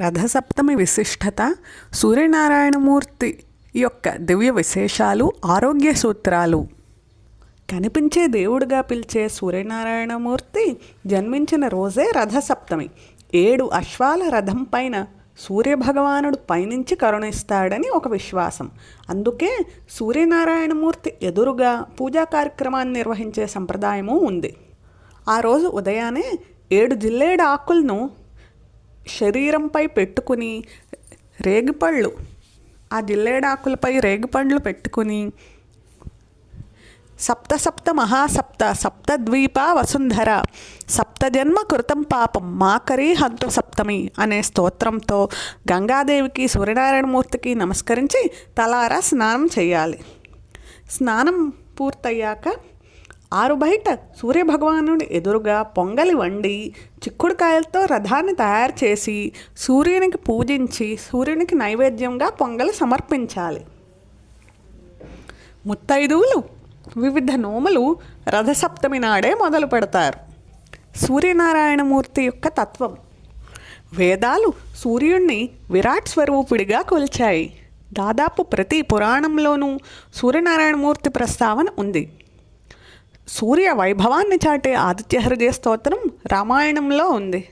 రథసప్తమి విశిష్టత సూర్యనారాయణమూర్తి యొక్క దివ్య విశేషాలు ఆరోగ్య సూత్రాలు. కనిపించే దేవుడిగా పిలిచే సూర్యనారాయణమూర్తి జన్మించిన రోజే రథసప్తమి. ఏడు అశ్వాల రథం పైన సూర్యభగవానుడు పైనుంచి కరుణిస్తాడని ఒక విశ్వాసం. అందుకే సూర్యనారాయణమూర్తి ఎదురుగా పూజా కార్యక్రమాన్ని నిర్వహించే సంప్రదాయము ఉంది. ఆ రోజు ఉదయాన్నే ఏడు జిల్లేడు ఆకులను శరీరంపై పెట్టుకుని రేగిపళ్ళు ఆ జిల్లేడాకులపై రేగిపండ్లు పెట్టుకుని సప్త సప్త మహాసప్త సప్తద్వీప వసుంధర సప్తజన్మ కృతం పాపం మాకరీ హంతు సప్తమి అనే స్తోత్రంతో గంగాదేవికి సూర్యనారాయణమూర్తికి నమస్కరించి తలారా స్నానం చేయాలి. స్నానం పూర్తయ్యాక ఆరు బయట సూర్యభగవానుడి ఎదురుగా పొంగలి వండి చిక్కుడుకాయలతో రథాన్ని తయారు చేసి సూర్యునికి పూజించి సూర్యునికి నైవేద్యంగా పొంగలి సమర్పించాలి. ముత్తైదువులు వివిధ నోములు రథసప్తమి నాడే మొదలు పెడతారు. సూర్యనారాయణమూర్తి యొక్క తత్వం. వేదాలు సూర్యుణ్ణి విరాట్ స్వరూపుడిగా కొలిచాయి. దాదాపు ప్రతి పురాణంలోనూ సూర్యనారాయణమూర్తి ప్రస్తావన ఉంది. సూర్య వైభవాన్ని చాటే ఆదిత్య హృదయ స్తోత్రం రామాయణంలో ఉంది.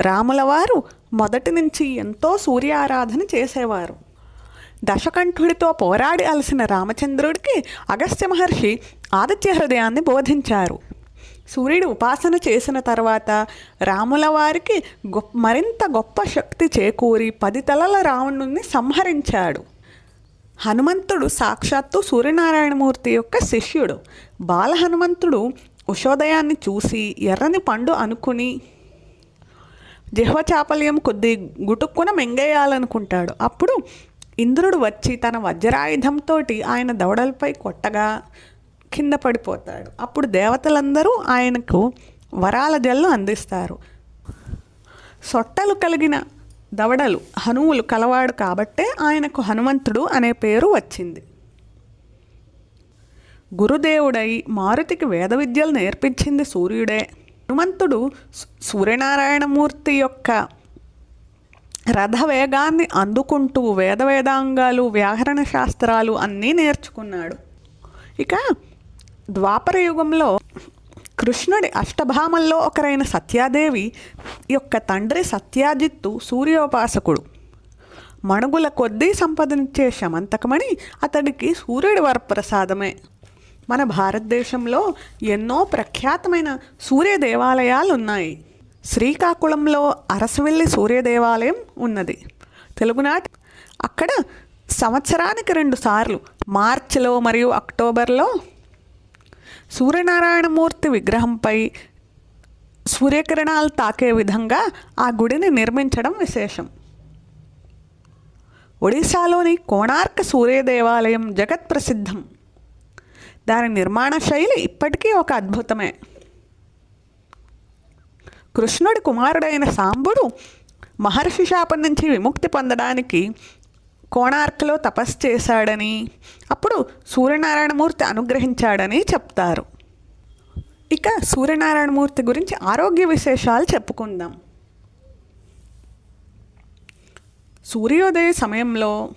రాములవారు మొదటి నుంచి ఎంతో సూర్య ఆరాధన చేసేవారు. దశకంఠుడితో పోరాడి అలసిన రామచంద్రుడికి అగస్త్య మహర్షి ఆదిత్య హృదయాన్ని బోధించారు. సూర్యుడు ఉపాసన చేసిన తర్వాత రాముల వారికి గొప్ప మరింత గొప్ప శక్తి చేకూరి పది తలల రావణుణ్ణి సంహరించాడు. హనుమంతుడు సాక్షాత్తు సూర్యనారాయణమూర్తి యొక్క శిష్యుడు. బాల హనుమంతుడు ఉషోదయాన్ని చూసి ఎర్రని పండు అనుకుని జిహ్వచాపల్యం కొద్ది గుటుక్కున మెంగేయాలనుకుంటాడు. అప్పుడు ఇంద్రుడు వచ్చి తన వజ్రాయుధంతో ఆయన దవడలపై కొట్టగా కింద పడిపోతాడు. అప్పుడు దేవతలందరూ ఆయనకు వరాల జల్లు అందిస్తారు. సొట్టలు కలిగిన దవడలు హనువులు కలవాడు కాబట్టే ఆయనకు హనుమంతుడు అనే పేరు వచ్చింది. గురుదేవుడై మారుతికి వేద విద్యలు నేర్పించింది సూర్యుడే. హనుమంతుడు సూర్యనారాయణమూర్తి యొక్క రథ వేగాన్ని అందుకుంటూ వేద వేదాంగాలు వ్యాకరణ శాస్త్రాలు అన్నీ నేర్చుకున్నాడు. ఇక ద్వాపర యుగంలో కృష్ణుడి అష్టభామల్లో ఒకరైన సత్యాదేవి యొక్క తండ్రి సత్యాజిత్తు సూర్యోపాసకుడు. మణుగుల కొద్దీ సంపాదించే శమంతకమణి అతడికి సూర్యుడి వరప్రసాదమే. మన భారతదేశంలో ఎన్నో ప్రఖ్యాతమైన సూర్య దేవాలయాలు ఉన్నాయి శ్రీకాకుళంలో అరసవెల్లి సూర్య దేవాలయం ఉన్నది. తెలుగునాట అక్కడ సంవత్సరానికి రెండు సార్లు మార్చిలో మరియు అక్టోబర్లో సూర్యనారాయణమూర్తి విగ్రహంపై సూర్యకిరణాలు తాకే విధంగా ఆ గుడిని నిర్మించడం విశేషం. ఒడిశాలోని కోణార్క సూర్య దేవాలయం జగత్ ప్రసిద్ధం దాని నిర్మాణ శైలి ఇప్పటికీ ఒక అద్భుతమే. కృష్ణుడి కుమారుడైన సాంబుడు మహర్షి శాపం నుంచి విముక్తి పొందడానికి కోణార్కలో తపస్సు చేశాడని అప్పుడు సూర్యనారాయణమూర్తి అనుగ్రహించాడని చెప్తారు. ఇక సూర్యనారాయణమూర్తి గురించి ఆరోగ్య విశేషాలు చెప్పుకుందాం. సూర్యోదయ సమయంలో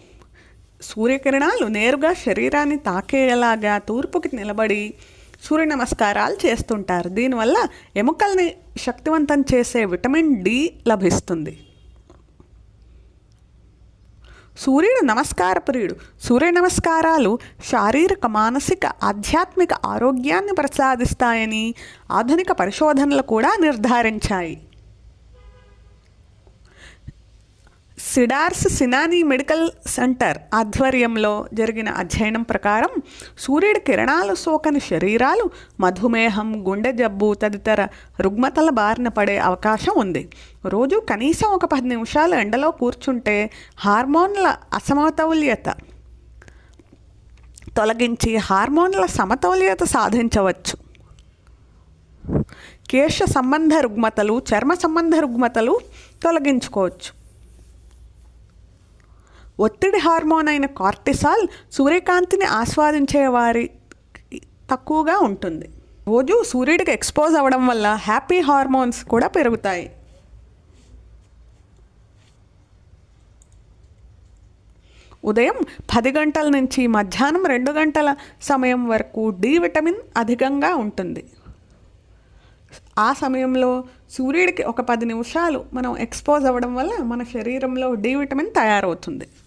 సూర్యకిరణాలు నేరుగా శరీరాన్ని తాకేలాగా తూర్పుకి నిలబడి సూర్య నమస్కారాలు చేస్తుంటారు. దీనివల్ల ఎముకల్ని శక్తివంతం చేసే విటమిన్ డి లభిస్తుంది. సూర్యుడు నమస్కార ప్రియుడు. సూర్య నమస్కారాలు శారీరక మానసిక ఆధ్యాత్మిక ఆరోగ్యాన్ని ప్రసాదిస్తాయని ఆధునిక పరిశోధనలు కూడా నిర్ధారించాయి. సిడార్స్ సినాని మెడికల్ సెంటర్ ఆధ్వర్యంలో జరిగిన అధ్యయనం ప్రకారం సూర్యుడి కిరణాలు సోకని శరీరాలు మధుమేహం గుండె జబ్బు తదితర రుగ్మతల బారిన పడే అవకాశం ఉంది. రోజు కనీసం ఒక పది నిమిషాలు ఎండలో కూర్చుంటే హార్మోన్ల అసమతౌల్యత తొలగించి హార్మోన్ల సమతౌల్యత సాధించవచ్చు. కేశ సంబంధ రుగ్మతలు చర్మ సంబంధ రుగ్మతలు తొలగించుకోవచ్చు. ఒత్తిడి హార్మోన్ అయిన కార్టిసాల్ సూర్యకాంతిని ఆస్వాదించే వారి తక్కువగా ఉంటుంది. రోజు సూర్యుడికి ఎక్స్పోజ్ అవ్వడం వల్ల హ్యాపీ హార్మోన్స్ కూడా పెరుగుతాయి. ఉదయం పది గంటల నుంచి మధ్యాహ్నం రెండు గంటల సమయం వరకు డి విటమిన్ అధికంగా ఉంటుంది. ఆ సమయంలో సూర్యుడికి ఒక పది నిమిషాలు మనం ఎక్స్పోజ్ అవ్వడం వల్ల మన శరీరంలో డి విటమిన్ తయారవుతుంది.